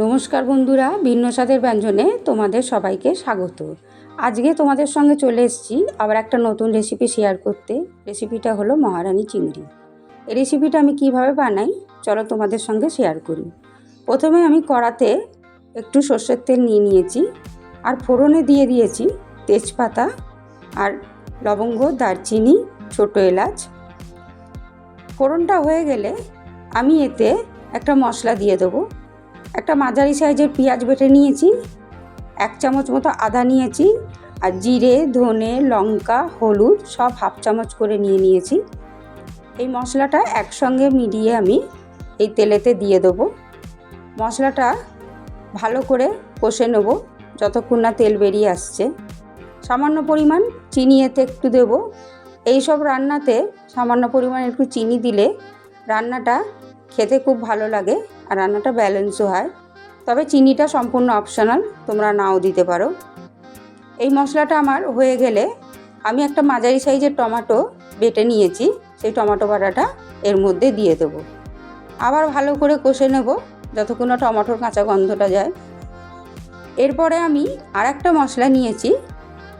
নমস্কার বন্ধুরা, ভিন্ন স্বাদের ব্যঞ্জনে তোমাদের সবাইকে স্বাগত। আজকে তোমাদের সঙ্গে চলে এসেছি আবার একটা নতুন রেসিপি শেয়ার করতে। রেসিপিটা হলো মহারানী চিংড়ি। এই রেসিপিটা আমি কীভাবে বানাই, চলো তোমাদের সঙ্গে শেয়ার করি। প্রথমে আমি কড়াতে একটু সর্ষের তেল নিয়ে নিয়েছি, আর ফোড়নে দিয়ে দিয়েছি তেজপাতা আর লবঙ্গ, দারচিনি, ছোটো এলাচ। ফোড়নটা হয়ে গেলে আমি এতে একটা মশলা দিয়ে দেবো। একটা মাঝারি সাইজের পেঁয়াজ বেটে নিয়েছি, এক চামচ মতো আদা নিয়েছি আর জিরে, ধনে, লঙ্কা, হলুদ সব হাফ চামচ করে নিয়ে নিয়েছি। এই মশলাটা একসঙ্গে মিলিয়ে আমি এই তেলেতে দিয়ে দেবো। মশলাটা ভালো করে কষে নেব যতক্ষণ না তেল বেরিয়ে আসছে। সামান্য পরিমাণ চিনি এতে একটু দেব। এই সব রান্নাতে সামান্য পরিমাণ একটু চিনি দিলে রান্নাটা খেতে খুব ভালো লাগে। আর রান্নাটা ব্যালেন্সও হয়। তবে চিনিটা সম্পূর্ণ অপশনাল, তোমরা নাও দিতে পারো। এই মশলাটা আমার হয়ে গেলে আমি একটা মাঝারি সাইজের টমাটো বেটে নিয়েছি, সেই টমাটো বাটাটা এর মধ্যে দিয়ে দেবো। আবার ভালো করে কষে নেব, যতক্ষণ না টমাটোর কাঁচা গন্ধটা যায়। এরপরে আমি আর একটা মশলা নিয়েছি,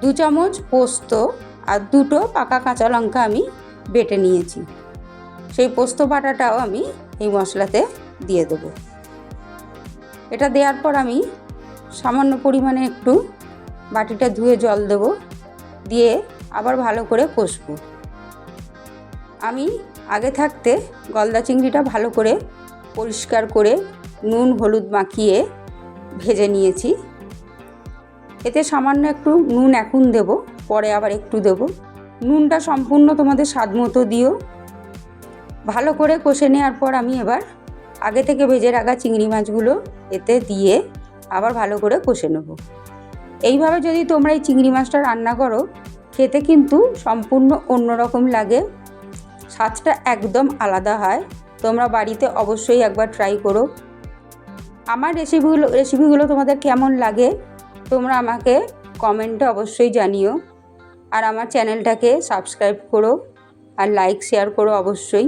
দু চামচ পোস্ত আর দুটো পাকা কাঁচা লঙ্কা আমি বেটে নিয়েছি। সেই পোস্ত বাটাটাও আমি এই মশলাতে দিয়ে দেবো। এটা দেওয়ার পর আমি সামান্য পরিমাণে একটু বাটিটা ধুয়ে জল দেবো, দিয়ে আবার ভালো করে কষবো। আমি আগে থাকতে গলদা চিংড়িটা ভালো করে পরিষ্কার করে নুন, হলুদ মাখিয়ে ভেজে নিয়েছি। এতে সামান্য একটু নুন এখন দেব, পরে আবার একটু দেব। নুনটা সম্পূর্ণ তোমাদের স্বাদ মতো দিও। ভালো করে কষে নেওয়ার পর আমি এবার আগে থেকে ভেজে রাখা চিংড়ি মাছগুলো এতে দিয়ে আবার ভালো করে কষে নেব। এইভাবে যদি তোমরা এই চিংড়ি মাছটা রান্না করো, খেতে কিন্তু সম্পূর্ণ অন্যরকম লাগে। স্বাদটা একদম আলাদা হয়। তোমরা বাড়িতে অবশ্যই একবার ট্রাই করো। আমার রেসিপিগুলো রেসিপিগুলো তোমাদের কেমন লাগে, তোমরা আমাকে কমেন্টে অবশ্যই জানিও। আর আমার চ্যানেলটাকে সাবস্ক্রাইব করো আর লাইক শেয়ার করো অবশ্যই।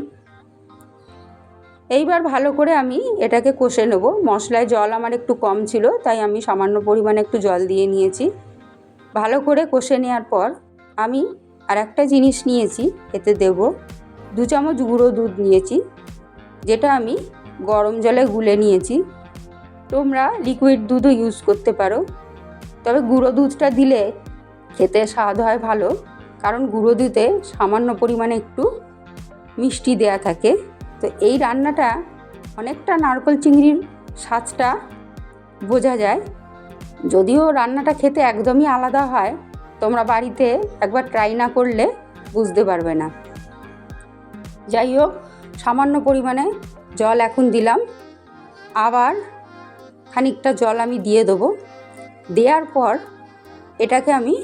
এইবার ভালো করে আমি এটাকে কষে নেব। মশলায় জল আমার একটু কম ছিল, তাই আমি সামান্য পরিমাণে একটু জল দিয়ে নিয়েছি। ভালো করে কষে নেওয়ার পর আমি আর একটা জিনিস নিয়েছি, এতে দেব দু চামচ গুঁড়ো দুধ নিয়েছি, যেটা আমি গরম জলে গুলে নিয়েছি। তোমরা লিকুইড দুধও ইউজ করতে পারো। তবে গুঁড়ো দুধটা দিলে খেতে স্বাদ হয় ভালো, কারণ গুঁড়ো দুধে সামান্য পরিমাণে একটু মিষ্টি দেয়া থাকে। তো এই রান্নাটা অনেকটা নারকল চিংড়ির স্বাদটা বোঝা যায়। যদিও রান্নাটা খেতে একদমই আলাদা হয়, তোমরা বাড়িতে একবার ট্রাই না করলে বুঝতে পারবে না। যাই হোক, সামান্য পরিমাণে জল এখন দিলাম। আবার খানিকটা জল আমি দিয়ে দেবো। দেওয়ার পর এটাকে আমি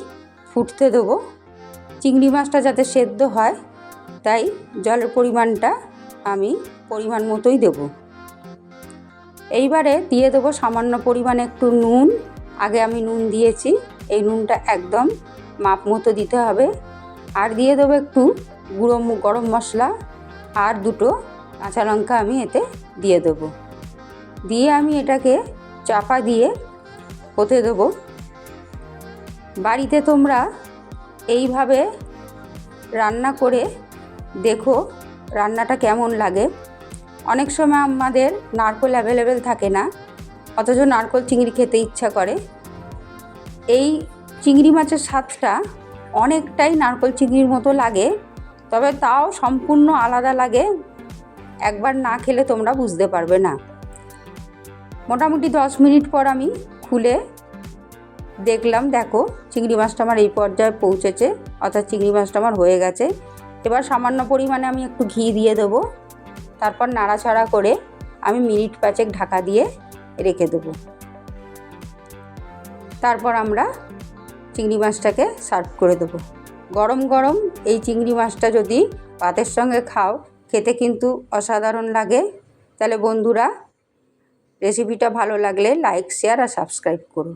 ফুটতে দেবো। চিংড়ি মাছটা যাতে সেদ্ধ হয়, তাই জলের পরিমাণটা আমি পরিমাণ মতোই দেব। এইবারে দিয়ে দেবো সামান্য পরিমাণে একটু নুন। আগে আমি নুন দিয়েছি, এই নুনটা একদম মাপ মতো দিতে হবে। আর দিয়ে দেবো একটু গুঁড়ো গরম মশলা। আর দুটো কাঁচা লঙ্কা আমি এতে দিয়ে দেবো। দিয়ে আমি এটাকে চাপা দিয়ে হতে দেবো। বাড়িতে তোমরা এইভাবে রান্না করে দেখো রান্নাটা কেমন লাগে? অনেক সময় আমাদের নারকোল অ্যাভেলেবেল থাকে না, অথচ নারকোল চিংড়ি খেতে ইচ্ছা করে। এই চিংড়ি মাছের স্বাদটা অনেকটাই নারকোল চিংড়ির মতো লাগে, তবে তাও সম্পূর্ণ আলাদা লাগে, একবার না খেলে তোমরা বুঝতে পারবে না। মোটামুটি দশ মিনিট পর আমি খুলে দেখলাম, দেখো, চিংড়ি মাছটা আমার এই পর্যায়ে পৌঁছেছে, অর্থাৎ চিংড়ি মাছটা আমার হয়ে গেছে। এবার সামান্য পরিমাণে আমি একটু ঘি দিয়ে দেবো। তারপর নাড়াচাড়া করে আমি মিনিট পাঁচেক ঢাকা দিয়ে রেখে দেবো। তারপর আমরা চিংড়ি মাছটাকে সার্ভ করে দেবো। গরম গরম এই চিংড়ি মাছটা যদি ভাতের সঙ্গে খাও, খেতে কিন্তু অসাধারণ লাগে। তাহলে বন্ধুরা রেসিপিটা ভালো লাগলে লাইক শেয়ার আর সাবস্ক্রাইব করো।